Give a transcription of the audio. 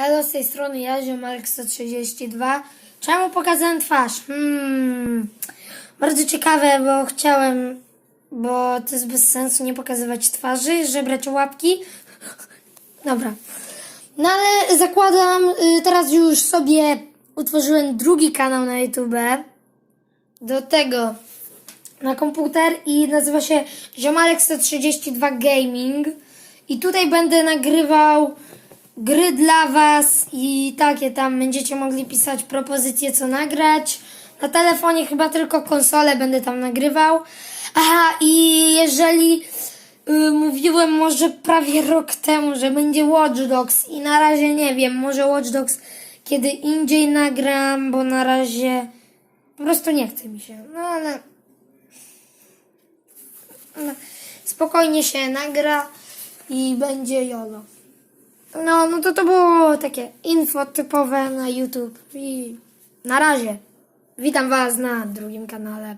Elo, z tej strony ja, Ziomarek 132. Czemu pokazałem twarz? Hmm, bardzo ciekawe, bo chciałem, bo to jest bez sensu nie pokazywać twarzy, żebrać łapki. Dobra. No ale zakładam, y, teraz już sobie utworzyłem drugi kanał na YouTube. Do tego na komputer i nazywa się Ziomarek 132 Gaming. I tutaj będę nagrywał gry dla Was i takie tam będziecie mogli pisać propozycje co nagrać. Na telefonie chyba tylko konsolę będę tam nagrywał. Aha, i jeżeli y, mówiłem może prawie rok temu, że będzie Watch Dogs i na razie nie wiem, może Watch Dogs kiedy indziej nagram, bo na razie po prostu nie chce mi się. No ale no, spokojnie się nagra i będzie jolo. No, no to to było takie info typowe na YouTube i na razie. Witam Was na drugim kanale.